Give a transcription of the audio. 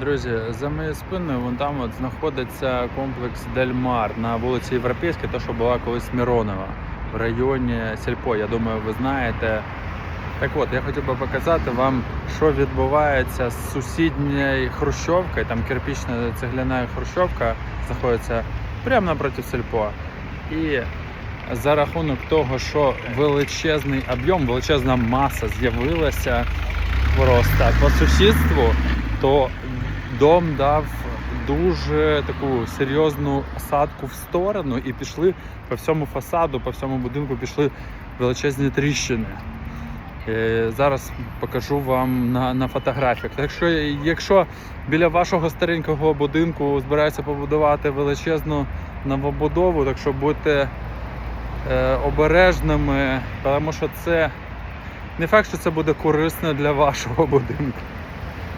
Друзі, за моєю спиною вон там от знаходиться комплекс Дельмар на вулиці Європейській, то що була колись Міронова в районі Сільпо. Я думаю, ви знаєте. Так от, я хотів би показати вам, що відбувається з сусідньою хрущовкою. Там кирпічна цегляна хрущовка знаходиться прямо напроти Сільпо. І за рахунок того, що величезний об'єм, величезна маса з'явилася просто по сусідству, то дом дав дуже таку серйозну осадку в сторону і пішли по всьому фасаду, по всьому будинку пішли величезні тріщини. Е, Зараз покажу вам на, на фотографіях. Так що, якщо біля вашого старенького будинку збираються побудувати величезну новобудову, так що будьте е, обережними, тому що це не факт, що це буде корисно для вашого будинку.